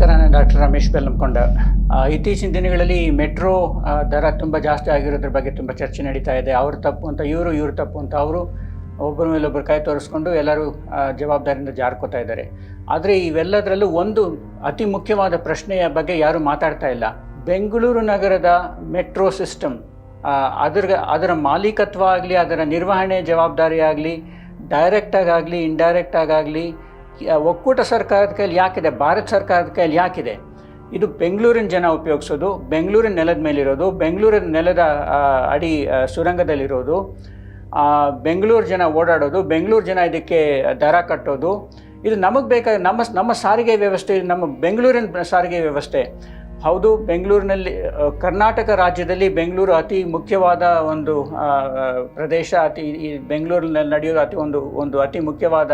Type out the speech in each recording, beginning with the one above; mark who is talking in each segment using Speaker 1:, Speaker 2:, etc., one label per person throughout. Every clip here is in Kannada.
Speaker 1: ನಮಸ್ಕಾರ, ನಾನು ಡಾಕ್ಟರ್ ರಮೇಶ್ ಬೆಲ್ಲಂಕೊಂಡ. ಇತ್ತೀಚಿನ ದಿನಗಳಲ್ಲಿ ಮೆಟ್ರೋ ದರ ತುಂಬ ಜಾಸ್ತಿ ಆಗಿರೋದ್ರ ಬಗ್ಗೆ ತುಂಬ ಚರ್ಚೆ ನಡೀತಾ ಇದೆ. ಅವರು ತಪ್ಪು ಅಂತ, ಇವರು ಇವರು ತಪ್ಪು ಅಂತ ಅವರು ಒಬ್ಬರ ಮೇಲೆ ಒಬ್ಬರು ಕೈ ತೋರಿಸ್ಕೊಂಡು ಎಲ್ಲರೂ ಜವಾಬ್ದಾರಿಯಿಂದ ಜಾರ್ಕೋತಾ ಇದ್ದಾರೆ. ಆದರೆ ಇವೆಲ್ಲದರಲ್ಲೂ ಒಂದು ಅತಿ ಮುಖ್ಯವಾದ ಪ್ರಶ್ನೆಯ ಬಗ್ಗೆ ಯಾರೂ ಮಾತಾಡ್ತಾ ಇಲ್ಲ. ಬೆಂಗಳೂರು ನಗರದ ಮೆಟ್ರೋ ಸಿಸ್ಟಮ್ ಅದರ ಅದರ ಮಾಲೀಕತ್ವ ಆಗಲಿ, ಅದರ ನಿರ್ವಹಣೆ ಜವಾಬ್ದಾರಿ ಆಗಲಿ ಡೈರೆಕ್ಟಾಗಲಿ ಇಂಡೈರೆಕ್ಟಾಗಲಿ ಒಕ್ಕೂಟ ಸರ್ಕಾರದ ಕೈಲಿ ಯಾಕಿದೆ? ಭಾರತ ಸರ್ಕಾರದ ಕೈಲಿ ಯಾಕಿದೆ? ಇದು ಬೆಂಗಳೂರಿನ ಜನ ಉಪಯೋಗಿಸೋದು, ಬೆಂಗಳೂರಿನ ನೆಲದ ಮೇಲಿರೋದು, ಬೆಂಗಳೂರಿನ ನೆಲದ ಅಡಿ ಸುರಂಗದಲ್ಲಿರೋದು ಬೆಂಗಳೂರು ಜನ ಓಡಾಡೋದು, ಬೆಂಗಳೂರು ಜನ ಇದಕ್ಕೆ ದರ ಕಟ್ಟೋದು. ಇದು ನಮಗೆ ಬೇಕಾದ, ನಮ್ಮ ನಮ್ಮ ಸಾರಿಗೆ ವ್ಯವಸ್ಥೆ, ನಮ್ಮ ಬೆಂಗಳೂರಿನ ಸಾರಿಗೆ ವ್ಯವಸ್ಥೆ. ಹೌದು, ಬೆಂಗಳೂರಿನಲ್ಲಿ ಕರ್ನಾಟಕ ರಾಜ್ಯದಲ್ಲಿ ಬೆಂಗಳೂರು ಅತಿ ಮುಖ್ಯವಾದ ಒಂದು ಪ್ರದೇಶ, ಅತಿ, ಈ ಬೆಂಗಳೂರಿನಲ್ಲಿ ನಡೆಯೋದು ಅತಿ ಒಂದು ಒಂದು ಅತಿ ಮುಖ್ಯವಾದ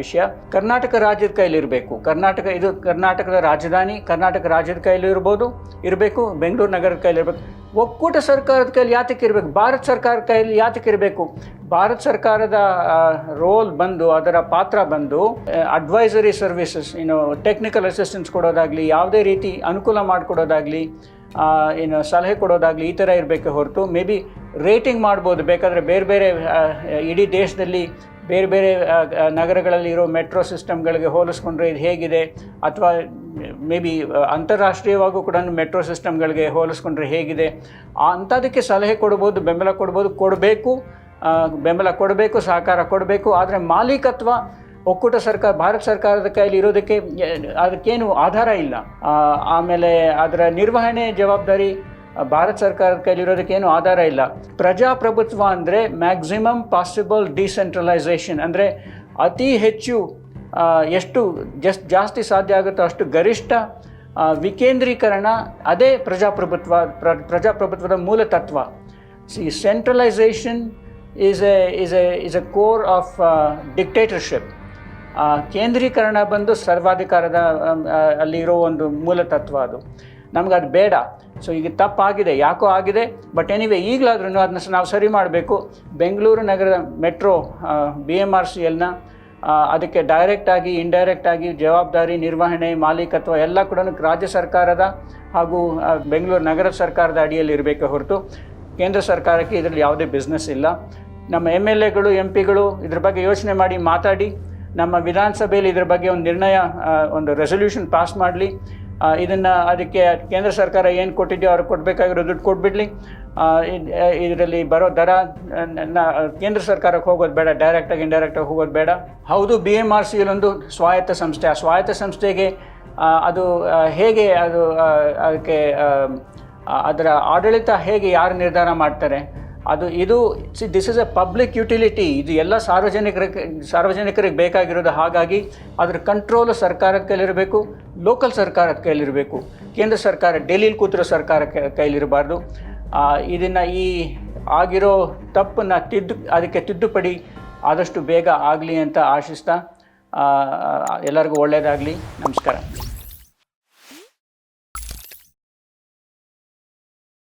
Speaker 1: ವಿಷಯ. ಕರ್ನಾಟಕ ರಾಜ್ಯದ ಕೈಲಿರಬೇಕು ಕರ್ನಾಟಕ, ಇದು ಕರ್ನಾಟಕದ ರಾಜಧಾನಿ, ಕರ್ನಾಟಕ ರಾಜ್ಯದ ಕೈಲಿ ಇರ್ಬೋದು, ಇರಬೇಕು, ಬೆಂಗಳೂರು ನಗರದ ಕೈಲಿರ್ಬೇಕು ಒಕ್ಕೂಟ ಸರ್ಕಾರದ ಕೈಯಲ್ಲಿ ಯಾತಕ್ಕೆ ಇರಬೇಕು? ಭಾರತ ಸರ್ಕಾರದ ಕೈಯಲ್ಲಿ ಯಾತಕ್ಕೆ ಇರಬೇಕು? ಭಾರತ ಸರ್ಕಾರದ ರೋಲ್ ಬಂದು, ಅದರ ಪಾತ್ರ ಬಂದು ಅಡ್ವೈಸರಿ ಸರ್ವಿಸಸ್ ಏನು ಟೆಕ್ನಿಕಲ್ ಅಸಿಸ್ಟೆನ್ಸ್ ಕೊಡೋದಾಗಲಿ, ಯಾವುದೇ ರೀತಿ ಅನುಕೂಲ ಮಾಡಿಕೊಡೋದಾಗಲಿ ಏನು ಸಲಹೆ ಕೊಡೋದಾಗಲಿ ಈ ಥರ ಇರಬೇಕು ಹೊರತು ಮೇ ಬಿ ರೇಟಿಂಗ್ ಮಾಡ್ಬೋದು. ಬೇಕಾದರೆ ಬೇರೆ ಬೇರೆ ಇಡೀ ದೇಶದಲ್ಲಿ ಬೇರೆ ಬೇರೆ ನಗರಗಳಲ್ಲಿ ಇರೋ ಮೆಟ್ರೋ ಸಿಸ್ಟಮ್ಗಳಿಗೆ ಹೋಲಿಸ್ಕೊಂಡ್ರೆ ಇದು ಹೇಗಿದೆ? ಅಥವಾ ಮೇ ಬಿ ಅಂತಾರಾಷ್ಟ್ರೀಯವಾಗೂ ಕೂಡ ಮೆಟ್ರೋ ಸಿಸ್ಟಮ್ಗಳಿಗೆ ಹೋಲಿಸ್ಕೊಂಡ್ರೆ ಹೇಗಿದೆ? ಅಂಥದಕ್ಕೆ ಸಲಹೆ ಕೊಡ್ಬೋದು, ಬೆಂಬಲ ಕೊಡ್ಬೋದು, ಕೊಡಬೇಕು ಬೆಂಬಲ ಕೊಡಬೇಕು, ಸಹಕಾರ ಕೊಡಬೇಕು. ಆದರೆ ಮಾಲೀಕತ್ವ ಒಕ್ಕೂಟ ಸರ್ಕಾರ, ಭಾರತ ಸರ್ಕಾರದ ಕೈಯಲ್ಲಿ ಇರೋದಕ್ಕೆ, ಅದಕ್ಕೇನು ಆಧಾರ ಇಲ್ಲ. ಆಮೇಲೆ ಅದರ ನಿರ್ವಹಣೆ ಜವಾಬ್ದಾರಿ ಭಾರತ ಸರ್ಕಾರದ ಕೈಲಿರೋದಕ್ಕೆ ಏನು ಆಧಾರ ಇಲ್ಲ. ಪ್ರಜಾಪ್ರಭುತ್ವ ಅಂದರೆ ಮ್ಯಾಕ್ಸಿಮಮ್ ಪಾಸಿಬಲ್ ಡಿಸೆಂಟ್ರಲೈಸೇಷನ್ ಅಂದರೆ ಅತಿ ಹೆಚ್ಚು ಎಷ್ಟು ಜಸ್ಟ್ ಜಾಸ್ತಿ ಸಾಧ್ಯ ಆಗುತ್ತೋ ಅಷ್ಟು ಗರಿಷ್ಠ ವಿಕೇಂದ್ರೀಕರಣ ಅದೇ ಪ್ರಜಾಪ್ರಭುತ್ವ, ಪ್ರ, ಪ್ರಜಾಪ್ರಭುತ್ವದ ಮೂಲ ತತ್ವ. C centralisation is a is a is a core of dictatorship ಕೇಂದ್ರೀಕರಣ ಬಂದು ಸರ್ವಾಧಿಕಾರದ ಅಲ್ಲಿರೋ ಒಂದು ಮೂಲ ತತ್ವ ಅದು. ನಮ್ಗೆ ಅದು ಬೇಡ. ಸೊ ಈಗ ತಪ್ಪಾಗಿದೆ, ಯಾಕೋ ಆಗಿದೆ ಬಟ್ ಎನಿವೆ ಈಗಲಾದ್ರೂ ಅದನ್ನ ನಾವು ಸರಿ ಮಾಡಬೇಕು. ಬೆಂಗಳೂರು ನಗರದ metro B M R C ಎಲ್ನ ಅದಕ್ಕೆ ಡೈರೆಕ್ಟಾಗಿ ಇಂಡೈರೆಕ್ಟಾಗಿ ಜವಾಬ್ದಾರಿ, ನಿರ್ವಹಣೆ, ಮಾಲೀಕತ್ವ ಎಲ್ಲ ಕೂಡ ರಾಜ್ಯ ಸರ್ಕಾರದ ಹಾಗೂ ಬೆಂಗಳೂರು ನಗರ ಸರ್ಕಾರದ ಅಡಿಯಲ್ಲಿ ಇರಬೇಕು ಹೊರತು ಕೇಂದ್ರ ಸರ್ಕಾರಕ್ಕೆ ಇದರಲ್ಲಿ ಯಾವುದೇ ಬಿಸ್ನೆಸ್ ಇಲ್ಲ. ನಮ್ಮ ಎಂ ಎಲ್ ಎಗಳು ಎಂ ಪಿಗಳು ಇದ್ರ ಬಗ್ಗೆ ಯೋಚನೆ ಮಾಡಿ ಮಾತಾಡಿ, ನಮ್ಮ ವಿಧಾನಸಭೆಯಲ್ಲಿ ಇದ್ರ ಬಗ್ಗೆ ಒಂದು ನಿರ್ಣಯ ಒಂದು ರೆಸೊಲ್ಯೂಷನ್ ಪಾಸ್ ಮಾಡಲಿ. ಇದನ್ನು ಅದಕ್ಕೆ ಕೇಂದ್ರ ಸರ್ಕಾರ ಏನು ಕೊಟ್ಟಿದೆಯೋ ಅವ್ರಿಗೆ ಕೊಡಬೇಕಾಗಿರೋ ದುಡ್ಡು ಕೊಟ್ಬಿಡ್ಲಿ. ಇದರಲ್ಲಿ ಬರೋ ದರ ಕೇಂದ್ರ ಸರ್ಕಾರಕ್ಕೆ ಹೋಗೋದು ಬೇಡ ಡೈರೆಕ್ಟಾಗಿ ಇಂಡೈರೆಕ್ಟಾಗಿ ಹೋಗೋದು ಬೇಡ. ಹೌದು ಬಿ ಎಂ ಆರ್ ಸಿ ಒಂದು ಸ್ವಾಯತ್ತ ಸಂಸ್ಥೆ. ಆ ಸ್ವಾಯತ್ತ ಸಂಸ್ಥೆಗೆ ಅದು ಹೇಗೆ ಅದು ಅದಕ್ಕೆ ಅದರ ಆಡಳಿತ ಹೇಗೆ ಯಾರು ನಿರ್ಧಾರ ಮಾಡ್ತಾರೆ? ಅದು ಇದು see this is a public utility ಇದು ಎಲ್ಲ ಸಾರ್ವಜನಿಕರಿಗೆ ಸಾರ್ವಜನಿಕರಿಗೆ ಬೇಕಾಗಿರೋದು. ಹಾಗಾಗಿ ಅದರ ಕಂಟ್ರೋಲು ಸರ್ಕಾರದ ಕೈಲಿರಬೇಕು ಲೋಕಲ್ ಸರ್ಕಾರದ ಕೈಲಿರಬೇಕು. ಕೇಂದ್ರ ಸರ್ಕಾರ ಡೆಲ್ಲಿಲಿ ಕೂತಿರೋ ಸರ್ಕಾರ ಕೈಲಿರಬಾರ್ದು. ಇದನ್ನು ಈ ಆಗಿರೋ ತಪ್ಪನ್ನು ತಿದ್ದು, ಅದಕ್ಕೆ ತಿದ್ದುಪಡಿ ಆದಷ್ಟು ಬೇಗ ಆಗಲಿ ಅಂತ ಆಶಿಸ್ತಾ ಎಲ್ಲರಿಗೂ ಒಳ್ಳೆಯದಾಗಲಿ ನಮಸ್ಕಾರ.